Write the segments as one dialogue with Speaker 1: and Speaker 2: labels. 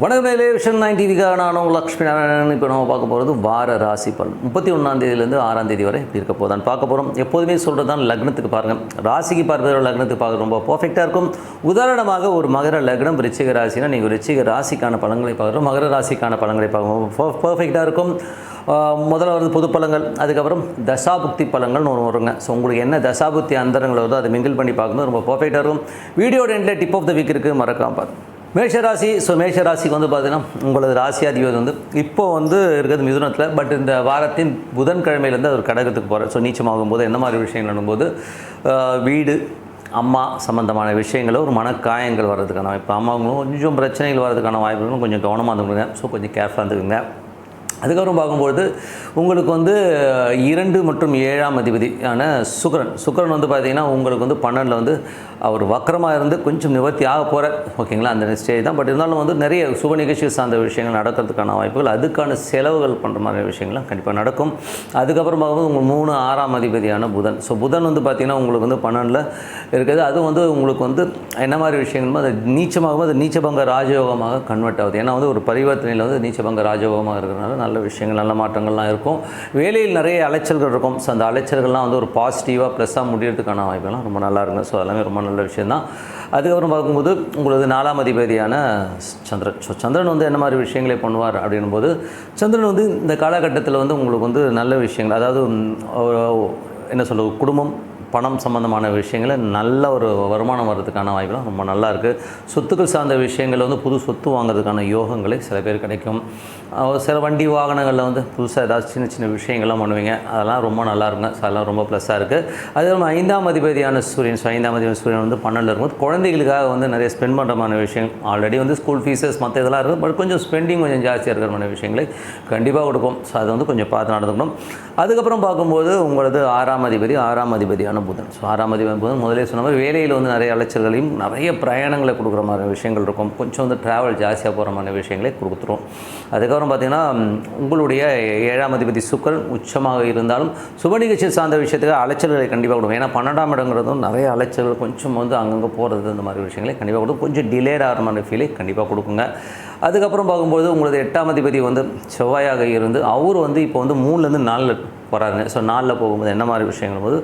Speaker 1: வணக்கம் நேரே vision nine டிவிக்காக நானும் லக்ஷ்மி நாராயணன். இப்போ நம்ம பார்க்க போகிறது வார ராசி பலன். முப்பத்தி ஒன்றாம் தேதியிலேருந்து ஆறாம் தேதி வரை இப்படி இருக்க போதான் பார்க்க போகிறோம். எப்போதுமே சொல்கிறது தான் லக்னத்துக்கு பாருங்கள். ராசிக்கு பார்ப்பதோட லக்னத்துக்கு பார்க்க ரொம்ப பர்ஃபெக்டாக இருக்கும். உதாரணமாக ஒரு மகர லக்னம் ரிச்சிக ராசினா நீங்கள் ரிச்சிக ராசிக்கான பழங்களை பார்க்குறோம். மகர ராசிக்கான பழங்களை பார்க்கணும் பர்ஃபெக்டாக இருக்கும். முதல்ல வந்து பொது பழங்கள் அதுக்கப்புறம் தசாபுக்தி பழங்கள்னு ஒன்று வருங்க. ஸோ உங்களுக்கு என்ன தசாபுக்தி அந்தரங்கள் வருதோ அதை மிங்கிள் பண்ணி பார்க்கும்போது ரொம்ப பர்ஃபெக்டாக இருக்கும். வீடியோட எண்டில் டிப் ஆஃப் த வீக் இருக்குது மறக்காம பாருங்க. மேஷராசி ஸோ மேஷராசிக்கு வந்து பார்த்தீங்கன்னா உங்களது ராசியாதிபதி வந்து இப்போ வந்து இருக்கிறது மிதுனத்தில் பட் இந்த வாரத்தின் புதன்கிழமையிலேருந்து ஒரு கடகத்துக்கு போகிறேன் ஸோ நீச்சமாகும் போது என்ன மாதிரி விஷயங்கள் நடக்கும்போது வீடு அம்மா சம்மந்தமான விஷயங்களில் ஒரு மனக்காயங்கள் வர்றதுக்கான இப்போ அம்மாவுங்களும் கொஞ்சம் பிரச்சனைகள் வர்றதுக்கான வாய்ப்புகளும் கொஞ்சம் கவனமாக இருந்துக்கோங்க. ஸோ கொஞ்சம் கேர்ஃபுல்லாக இருந்துக்குங்க. அதுக்கப்புறம் பார்க்கும்பொழுது உங்களுக்கு வந்து இரண்டு மற்றும் ஏழாம் அதிபதியான சுக்ரன் சுக்ரன் வந்து பார்த்தீங்கன்னா உங்களுக்கு வந்து பன்னெண்டில் வந்து அவர் வக்கரமாக இருந்து கொஞ்சம் நிவர்த்தி ஆக போகிற ஓகேங்களா? அந்த ஸ்டேஜ் தான். பட் இருந்தாலும் வந்து நிறைய சுப நிகழ்ச்சி சார்ந்த விஷயங்கள் நடக்கிறதுக்கான வாய்ப்புகள் அதுக்கான செலவுகள் பண்ணுற மாதிரி விஷயங்கள்லாம் கண்டிப்பாக நடக்கும். அதுக்கப்புறம் பார்க்கும்போது உங்கள் மூணு ஆறாம் அதிபதியான புதன். ஸோ புதன் வந்து பார்த்திங்கன்னா உங்களுக்கு வந்து பன்னெண்டில் இருக்குது. அதுவும் வந்து உங்களுக்கு வந்து என்ன மாதிரி விஷயங்கள் அது நீச்சமாகும் அது நீச்சபங்க ராஜயோகமாக கன்வெர்ட் ஆகுது. ஏன்னா வந்து ஒரு பரிவர்த்தனையில் வந்து நீச்சபங்க ராஜயோகமாக இருக்கிறனால நல்ல விஷயங்கள் நல்ல மாற்றங்கள்லாம் இருக்கும். வேலையில் நிறைய அலைச்சல்கள் இருக்கும். ஸோ அந்த அலைச்சல்கள்லாம் வந்து ஒரு பாசிட்டிவாக ப்ளஸ்ஸாக முடியறதுக்கான வாய்ப்புகள்லாம் ரொம்ப நல்லா இருக்கும் ஸோ எல்லாமே ரொம்ப நல்ல விஷயம் தான் அதுக்கப்புறம் பார்க்கும்போது உங்களது நாலாம் அதிபதியான சந்திரன். ஸோ சந்திரன் வந்து என்ன மாதிரி விஷயங்களை பண்ணுவார் அப்படின்னும் போது சந்திரன் வந்து இந்த காலகட்டத்தில் வந்து உங்களுக்கு வந்து நல்ல விஷயங்கள் அதாவது என்ன சொல்லுவது குடும்பம் பணம் சம்மந்தமான விஷயங்களில் நல்ல ஒரு வருமானம் வர்றதுக்கான வாய்ப்புலாம் ரொம்ப நல்லா இருக்குது சொத்துக்கள் சார்ந்த விஷயங்கள் வந்து புது சொத்து வாங்குறதுக்கான யோகங்களை சில பேர் கிடைக்கும். சில வண்டி வாகனங்களில் வந்து புதுசாக ஏதாவது சின்ன சின்ன விஷயங்கள்லாம் பண்ணுவீங்க. அதெல்லாம் ரொம்ப நல்லா இருக்குங்க ஸோ அதெல்லாம் ரொம்ப ப்ளஸ்ஸாக இருக்குது அதே மாதிரி ஐந்தாம் அதிபதியான சூரியன் ஸோ ஐந்தாம் அதிபதி சூரியன் வந்து பன்னெண்டில் இருக்கும்போது குழந்தைகளுக்காக வந்து நிறைய ஸ்பெண்ட் பண்ணுறமான விஷயம் ஆல்ரெடி வந்து ஸ்கூல் ஃபீஸஸ் மற்ற இதெல்லாம் இருக்குது. பட் கொஞ்சம் ஸ்பெண்டிங் கொஞ்சம் ஜாஸ்தியாக இருக்கிற விஷயங்களை கண்டிப்பாக கொடுக்கும். ஸோ அதை வந்து கொஞ்சம் பார்த்து நடந்துக்கணும். அதுக்கப்புறம் பார்க்கும்போது உங்களது ஆறாம் அதிபதி ஆறாம் அதிபதியான புதன் ஸோ ஆறாம் அதிபதி புதன் முதலே சொன்ன மாதிரி வேலையில் வந்து நிறைய அலைச்சல்களையும் நிறைய பிரயாணங்களை கொடுக்குற மாதிரி விஷயங்கள் இருக்கும். கொஞ்சம் வந்து ட்ராவல் ஜாஸ்தியாக போகிற மாதிரி விஷயங்களே கொடுத்துரும். அதுக்கப்புறம் பார்த்திங்கன்னா உங்களுடைய ஏழாம் அதிபதி சுக்கரன் உச்சமாக இருந்தாலும் சுப நிகழ்ச்சி சார்ந்த விஷயத்துக்கு அலைச்சல்களை கண்டிப்பாக கொடுக்கும். ஏன்னா பன்னெண்டாம் இடங்கிறதும் நிறைய அலைச்சல்கள் கொஞ்சம் வந்து அங்கங்கே போகிறது இந்த மாதிரி விஷயங்களை கண்டிப்பாக கொடுக்கும். கொஞ்சம் டிலேட் ஆகிற மாதிரி ஃபீலை கண்டிப்பாக கொடுக்குங்க. அதுக்கப்புறம் பார்க்கும்போது உங்களது எட்டாம் அதிபதி வந்து செவ்வாயாக இருந்து அவர் வந்து இப்போ வந்து மூணுலேருந்து நாலில் போகிறாருங்க ஸோ நாளில் போகும்போது என்ன மாதிரி விஷயங்கள்? போது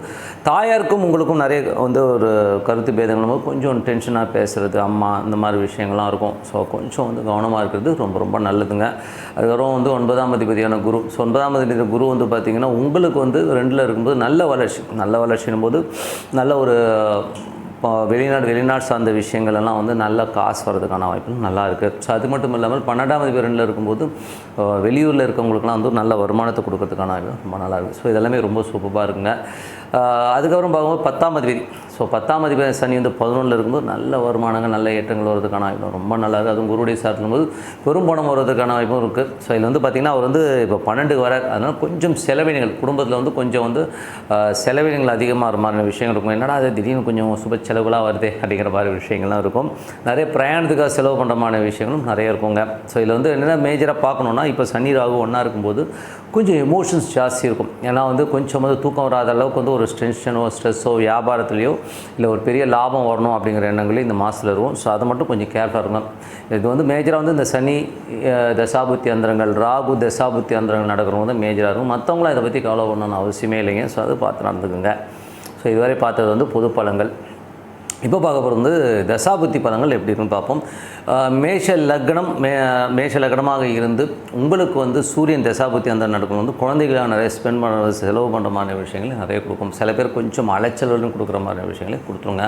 Speaker 1: தாயாருக்கும் உங்களுக்கும் நிறைய வந்து ஒரு கருத்து பேதங்களும் போது கொஞ்சம் டென்ஷனாக பேசுகிறது அம்மா இந்த மாதிரி விஷயங்கள்லாம் இருக்கும். ஸோ கொஞ்சம் வந்து கவனமாக இருக்கிறது ரொம்ப ரொம்ப நல்லதுங்க. அதுக்கப்புறம் வந்து ஒன்பதாம் அதிபதியான குரு. ஸோ ஒன்பதாம் அதிபதி குரு வந்து பார்த்திங்கன்னா உங்களுக்கு வந்து ரெண்டில் இருக்கும்போது நல்ல வளர்ச்சி. நல்ல வளர்ச்சினும் போது நல்ல ஒரு இப்போ வெளிநாடு வெளிநாடு சார்ந்த விஷயங்கள் எல்லாம் வந்து நல்லா காசு வர்றதுக்கான வாய்ப்புகள் நல்லா இருக்குது ஸோ அது மட்டும் இல்லாமல் பன்னெண்டாவது பேரில் இருக்கும்போது வெளியூரில் இருக்கவங்களுக்குலாம் வந்து நல்ல வருமானத்தை கொடுக்கறதுக்கான ரொம்ப நல்லா இருக்குது ஸோ இதெல்லாமே ரொம்ப சூப்பராக இருக்குங்க. அதுக்கப்புறம் பார்க்கும்போது பத்தாம் அதிபதி. ஸோ பத்தாம் அதிபதி சனி வந்து பதினொன்றில் இருக்கும்போது நல்ல வருமானங்கள் நல்ல ஏற்றங்கள் வர்றதுக்கான வாய்ப்பு ரொம்ப நல்லா இருக்குது அதுவும் குருடைய சார்த்தும் போது பெரும் பணம் வர்றதுக்கான வாய்ப்பும் இருக்குது ஸோ இதில் வந்து பார்த்திங்கன்னா அவர் வந்து இப்போ பன்னெண்டுக்கு வர அதனால் கொஞ்சம் செலவினங்கள் குடும்பத்தில் வந்து கொஞ்சம் வந்து செலவினங்கள் அதிகமாக மாதிரி விஷயங்கள் இருக்கும். என்னடா அது திடீர்னு கொஞ்சம் சுப செலவுலாம் வருதே அப்படிங்கிற மாதிரி விஷயங்கள்லாம் இருக்கும். நிறைய பிரயாணத்துக்காக செலவு பண்ணுறமான விஷயங்களும் நிறைய இருக்குங்க. ஸோ இதில் வந்து என்னென்ன மேஜராக பார்க்கணுன்னா இப்போ சனி ராகு ஒன்றா இருக்கும்போது கொஞ்சம் எமோஷன்ஸ் ஜாஸ்தி இருக்கும். ஏன்னா வந்து கொஞ்சம் வந்து தூக்கம் வராத அளவுக்கு வந்து ஒரு டென்ஷனோ ஸ்ட்ரெஸ்ஸோ வியாபாரத்துலேயோ இல்லை ஒரு பெரிய லாபம் வரணும் அப்படிங்கிற எண்ணங்களே இந்த மாதத்தில் இருக்கும் ஸோ அதை மட்டும் கொஞ்சம் கேர்ஃபுல்லாக இருக்கும் இது வந்து மேஜராக வந்து இந்த சனி தசாபுத்தி அந்தரங்கள் ராகு தசாபுத்தி அந்தரங்கள் நடக்கிறவங்க வந்து மேஜராக இருக்கும் மற்றவங்களும் இதை பற்றி கவலை பண்ணணும்னு அவசியமே இல்லைங்க. ஸோ அது பார்த்து நடந்துக்குங்க. ஸோ இதுவரை பார்த்தது வந்து பொது பலங்கள் இப்போ பார்க்க போகிறது வந்து தசாபுத்தி பலங்கள் எப்படி இருக்குன்னு பார்ப்போம். மேஷ லக்னம் மே மேஷ லக்னமாக இருந்து உங்களுக்கு வந்து சூரியன் தசாபுத்தி அந்த நடக்கும் வந்து குழந்தைகளாக நிறைய ஸ்பெண்ட் பண்ணுறது செலவு பண்ணுற மாதிரி விஷயங்களை நிறைய கொடுக்கும். சில பேர் கொஞ்சம் அலைச்சலும் கொடுக்குற மாதிரி விஷயங்களை கொடுத்துருங்க.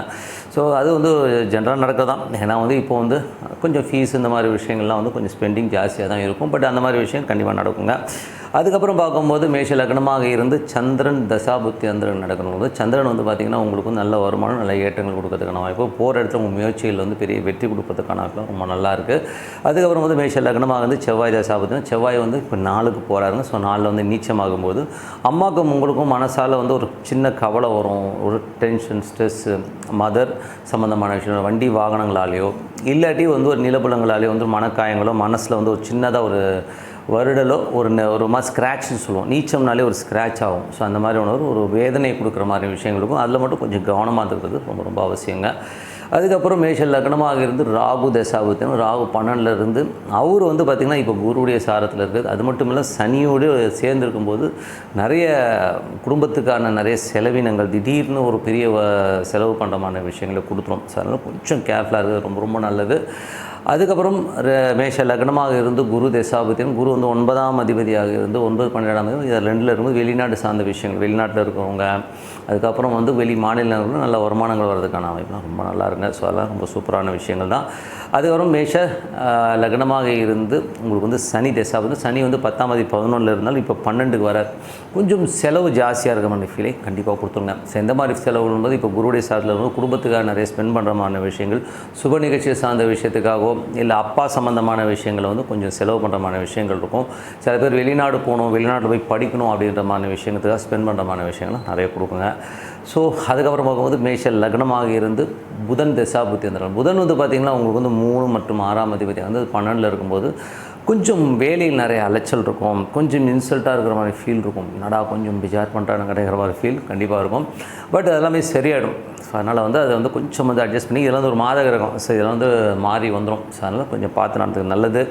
Speaker 1: ஸோ அது வந்து ஜென்ரலாக நடக்க தான். ஏன்னா வந்து இப்போ வந்து கொஞ்சம் ஃபீஸ் இந்த மாதிரி விஷயங்கள்லாம் வந்து கொஞ்சம் ஸ்பெண்டிங் ஜாஸ்தியாக தான் இருக்கும். பட் அந்த மாதிரி விஷயம் கண்டிப்பாக நடக்குங்க. அதுக்கப்புறம் பார்க்கும்போது மேஷ லக்னமாக இருந்து சந்திரன் தசாபுத்தி அந்தரன் நடக்கணும் போது சந்திரன் வந்து பார்த்திங்கன்னா உங்களுக்கு நல்ல வருமானம் நல்ல ஏற்றங்கள் கொடுக்கறதுக்கான வாய்ப்பு. போகிற இடத்துல உங்கள் முயற்சியில் வந்து பெரிய வெற்றி கொடுக்கறதுக்கான வாய்ப்பு ரொம்ப நல்லாயிருக்கு அதுக்கப்புறம் வந்து மேஷ லக்னமாக வந்து செவ்வாய் தசாபுத்தி. செவ்வாய் வந்து இப்போ நாளுக்கு போகிறாருங்க ஸோ நாளில் வந்து நீச்சமாகும் போது அம்மாவுக்கும் உங்களுக்கும் மனசால் வந்து ஒரு சின்ன கவலை வரும். ஒரு டென்ஷன் ஸ்ட்ரெஸ்ஸு மதர் சம்மந்தமான விஷயம் வண்டி வாகனங்களாலேயோ இல்லாட்டி வந்து ஒரு நிலப்புலங்களாலேயோ வந்து மனக்காயங்களோ மனசில் வந்து ஒரு சின்னதாக ஒரு வருடலோ ஒரு ஒரு மாதிரி ஸ்க்ராட்ச்னு சொல்லுவோம். நீச்சம்னாலே ஒரு ஸ்க்ராட்ச் ஆகும். ஸோ அந்த மாதிரி உணர்வு ஒரு வேதனை கொடுக்குற மாதிரி விஷயங்களுக்கும் அதில் மட்டும் கொஞ்சம் கவனமாக இருக்கிறது ரொம்ப ரொம்ப அவசியங்க. அதுக்கப்புறம் மேஷ லக்னமாக இருந்து ராகு தசாபுத்தியம் ராகு பன்னெண்டில் இருந்து அவர் வந்து பார்த்திங்கன்னா இப்போ குருவுடைய சாரத்தில் இருக்குது அது மட்டும் இல்லை சனியோடு சேர்ந்துருக்கும் போது நிறைய குடும்பத்துக்கான நிறைய செலவினங்கள் திடீர்னு ஒரு பெரிய வ- செலவு பண்ணுறமான விஷயங்களை கொடுத்துரும். ஸோ அதனால் கொஞ்சம் கேர்ஃபுல்லாக இருக்குது ரொம்ப ரொம்ப நல்லது. அதுக்கப்புறம் மேஷ லக்னமாக இருந்து குரு தசாபத்தியம் குரு வந்து ஒன்பதாம் அதிபதியாக இருந்து ஒன்பது பன்னெண்டாம் அதிபதி இதில் ரெண்டில் இருந்து வெளிநாடு சார்ந்த விஷயங்கள் வெளிநாட்டில் இருக்கிறவங்க அதுக்கப்புறம் வந்து வெளி மாநிலங்களும் நல்ல வருமானங்கள் வர்றதுக்கான அமைப்புலாம் ரொம்ப நல்லா இருங்க ஸோ அதெல்லாம் ரொம்ப சூப்பரான விஷயங்கள் தான். அதுக்கப்புறம் மேஷ லக்னமாக இருந்து உங்களுக்கு வந்து சனி தசா வந்து சனி வந்து பத்தாம் தேதி பதினொன்றில் இருந்தாலும் இப்போ பன்னெண்டுக்கு வர கொஞ்சம் செலவு ஜாஸ்தியாக இருக்க மாதிரி ஃபீலை கண்டிப்பாக கொடுத்துருங்க. ஸோ எந்த மாதிரி செலவுன்றது இப்போ குருடைய சாரத்தில் வந்து குடும்பத்துக்காக நிறைய ஸ்பெண்ட் பண்ணுறமான விஷயங்கள் சுப நிகழ்ச்சியை சார்ந்த விஷயத்துக்காகவோ இல்லை அப்பா சம்மந்தமான விஷயங்களை வந்து கொஞ்சம் செலவு பண்ணுறமான விஷயங்கள் இருக்கும். சில பேர் வெளிநாடு போகணும் வெளிநாட்டில் போய் படிக்கணும் அப்படின்றமான விஷயத்துக்காக ஸ்பெண்ட் பண்ணுறமான விஷயங்கள்லாம் நிறைய கொடுக்குங்க. ஸோ அதுக்கப்புறம் பார்க்கும்போது மேஷ லக்னமாக இருந்து புதன் தசா புத்தி வந்துடும் புதன் வந்து பார்த்திங்கன்னா உங்களுக்கு வந்து மூணு மற்றும் ஆறாம் அதிபதி வந்து பன்னெண்டில் இருக்கும்போது கொஞ்சம் வேலையில் நிறைய அலைச்சல் இருக்கும். கொஞ்சம் இன்சல்ட்டாக இருக்கிற மாதிரி ஃபீல் இருக்கும். நடா கொஞ்சம் பிஜார் பண்ணுறாங்க கிடைக்கிற மாதிரி ஃபீல் கண்டிப்பாக இருக்கும். பட் அதெல்லாமே சரியாயிடும். ஸோ அதனால் வந்து அதை வந்து கொஞ்சம் வந்து அட்ஜஸ்ட் பண்ணி இதெல்லாம் வந்து ஒரு மாத கிரகம். ஸோ இதெல்லாம் வந்து மாறி வந்துடும் ஸோ அதனால் கொஞ்சம் பார்த்து நடத்துக்கு நல்லது.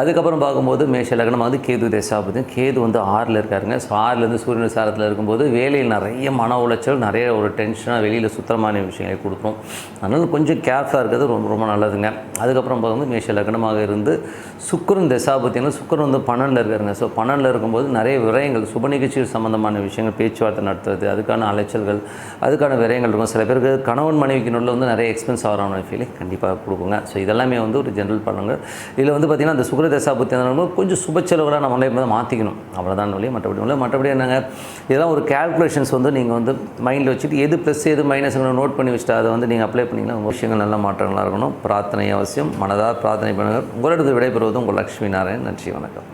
Speaker 1: அதுக்கப்புறம் பார்க்கும்போது மேஷ லக்னம் வந்து கேது தேசாபதி. கேது வந்து ஆறில் இருக்காருங்க. ஸோ ஆறுலேருந்து சூரியன் சாரத்தில் இருக்கும்போது வேலையில் நிறைய மன உளைச்சல் நிறைய ஒரு டென்ஷனாக வெளியில் சுத்தமான விஷயங்களை கொடுக்கும் அதனால் கொஞ்சம் கேர்ஃபுல்லாக இருக்கிறது ரொம்ப ரொம்ப நல்லதுங்க. அதுக்கப்புறம் பார்க்கும்போது மேஷ லக்னமாக இருந்து சுக்கரன் தசாபத்தினா சுக்கரன் வந்து பன்னெண்டில் இருக்காருங்க. ஸோ பன்னெண்டில் இருக்கும்போது நிறைய விரயங்கள் சுப நிகழ்ச்சி சம்மந்தமான விஷயங்கள் பேச்சுவார்த்தை நடத்துறது அதுக்கான அலைச்சல்கள் அதுக்கான விரயங்கள் இருக்கும். சில பேருக்கு கணவன் மனைவிக்கு நடுவில் வந்து நிறைய எக்ஸ்பென்ஸ் ஆகிறான ஃபீலிங் கண்டிப்பாக கொடுக்குங்க. ஸோ இதெல்லாமே வந்து ஒரு ஜென்ரல் பண்ணுங்க. இதில் வந்து பார்த்திங்கன்னா அந்த சுக்கர தசாபத்தி கொஞ்சம் சுப செலவுகளாக நம்மளே வந்து மாற்றிக்கணும் அவ்வளோதான் வழியே மற்றபடி இல்லை மற்றபடி என்னங்க இதெல்லாம் ஒரு கேல்குலேஷன்ஸ் வந்து நீங்கள் வந்து மைண்டில் வச்சுட்டு எது ப்ளஸ் எது மைனஸ் நோட் பண்ணி வச்சுட்டு அதை வந்து நீங்கள் அப்ளை பண்ணிங்கன்னா உங்கள் விஷயங்கள் நல்ல மாற்றங்களாக இருக்கணும். பிரார்த்தனை அவசியம். மனதாக பிரார்த்தனை பண்ணுங்கள். உங்களிடத்து விடைபெறுவது உங்கள் லக்ஷ்மி நாராயண் நன்றி வணக்கம்.